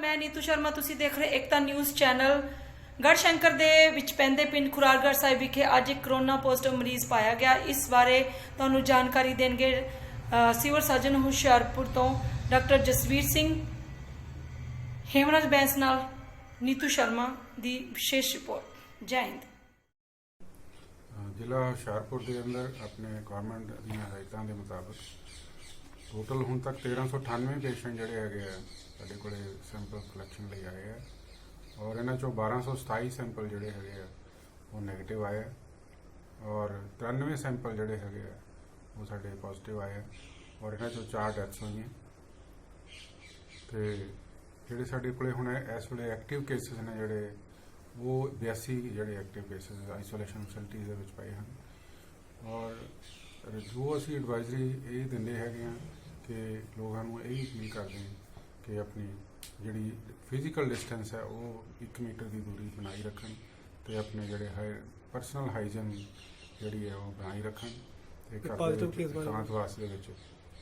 ਨੀਤੂ ਸ਼ਰਮਾ, ਤੁਸੀਂ ਦੇਖ ਰਹੇ ਏਕਤਾ ਨਿਊਜ਼ ਚੈਨਲ। ਗੜਸ਼ੰਕਰ ਦੇ ਵਿੱਚ ਪੈਂਦੇ ਪਿੰਡ ਖੁਰਾਲਗੜ੍ਹ ਸਾਹਿਬ ਵਿਖੇ ਅੱਜ ਇੱਕ ਕਰੋਨਾ ਪੋਜ਼ਿਟਿਵ ਮਰੀਜ਼ ਪਾਇਆ ਗਿਆ। ਇਸ ਬਾਰੇ ਤੁਹਾਨੂੰ ਜਾਣਕਾਰੀ ਦੇਣਗੇ ਸਿਵਲ ਸਰਜਨ ਹੁਸ਼ਿਆਰਪੁਰ ਤੋਂ ਡਾਕਟਰ ਜਸਵੀਰ ਸਿੰਘ। ਹੇਮਰਾਜ ਬੈਂਸ ਨਾਲ ਨੀਤੂ ਸ਼ਰਮਾ ਦੀ ਵਿਸ਼ੇਸ਼ ਰਿਪੋਰਟ। ਜੈ ਹਿੰਦ। ਜ਼ਿਲ੍ਹਾ ਹੁਸ਼ਿਆਰਪੁਰ ਦੇ ਅੰਦਰ ਆਪਣੇ ਗਵਰਨਮੈਂਟ ਦੀਆਂ ਹਦਾਇਤਾਂ ਦੇ ਮੁਤਾਬਕ ਟੋਟਲ ਹੁਣ ਤੱਕ 1398 ਪੇਸ਼ੈਂਟ ਜਿਹੜੇ ਹੈਗੇ ਆ, ਸਾਡੇ ਕੋਲੇ ਸੈਂਪਲ ਕਲੈਕਸ਼ਨ ਲਈ ਆਏ ਆ। ਔਰ ਇਹਨਾਂ ਚੋਂ 1227 ਸੈਂਪਲ ਜਿਹੜੇ ਹੈਗੇ ਆ, ਉਹ 네ਗੇਟਿਵ ਆਏ ਆ। ਔਰ 93 ਸੈਂਪਲ ਜਿਹੜੇ ਹੈਗੇ ਆ, ਉਹ ਸਾਡੇ ਪੋਜ਼ਿਟਿਵ ਆਏ ਆ। ਔਰ ਇਹਨਾਂ ਚੋਂ 4 ਡੈਥਸ ਹੋਈਆਂ। ਤੇ ਜਿਹੜੇ ਸਾਡੇ ਕੋਲੇ ਹੁਣ ਇਸ ਵੇਲੇ ਐਕਟਿਵ ਕੇਸਿਸ ਨੇ ਜਿਹੜੇ, ਉਹ 82 ਜਿਹੜੇ ਐਕਟਿਵ ਕੇਸਿਸ ਆਈਸੋਲੇਸ਼ਨ ਫੈਸਿਲਿਟੀਜ਼ ਦੇ ਵਿੱਚ ਪਏ ਹਨ। ਔਰ ਜੋ ਅਸੀਂ ਐਡਵਾਈਜ਼ਰੀ ਇਹ ਦਿੰਦੇ ਹੈਗੇ ਆ ਕਿ ਲੋਕਾਂ ਨੂੰ ਇਹ ਅਪੀਲ ਕਰਦੇ ਹਾਂ ਕਿ ਆਪਣੀ ਜਿਹੜੀ ਫਿਜ਼ੀਕਲ ਡਿਸਟੈਂਸ ਹੈ ਉਹ 1 ਮੀਟਰ ਦੀ ਦੂਰੀ ਬਣਾਈ ਰੱਖਣ ਤੇ ਆਪਣੇ ਜਿਹੜੇ ਹੈ ਪਰਸਨਲ ਹਾਈਜਨ ਜਿਹੜੀ ਹੈ ਉਹ ਬਣਾਈ ਰੱਖਣ ਤੇ ਤੇ ਘਰ positive ਦੇ case ਬਾਰੇ? ਵਿੱਚ ਦੇ ਵਿੱਚ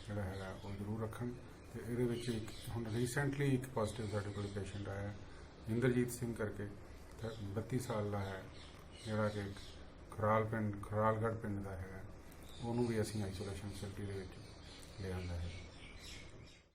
ਜਿਹੜਾ ਹੈਗਾ ਉਹ ਜ਼ਰੂਰ ਰੱਖਣ ਤੇ ਇਹਦੇ ਵਿੱਚ ਇੱਕ ਹੁਣ ਰੀਸੈਂਟਲੀ ਇੱਕ ਪੋਜ਼ਿਟਿਵ ਸਾਡੇ ਕੋਲ ਪੇਸ਼ੈਂਟ ਆਇਆ ਇੰਦਰਜੀਤ ਸਿੰਘ ਕਰਕੇ ਤੇ 32 ਸਾਲ ਦਾ ਹੈ ਜਿਹੜਾ ਕਿ ਖਰਾਲ ਪਿੰਡ ਖਰਾਲਗੜ੍ਹ ਪਿੰਡ ਦਾ ਹੈਗਾ ਉਹਨੂੰ ਵੀ ਅਸੀਂ ਆਈਸੋਲੇਸ਼ਨ ਫੈਸਿਲਿਟੀ ਦੇ ਵਿੱਚ ਲਿਆਂਦਾ ਹੈ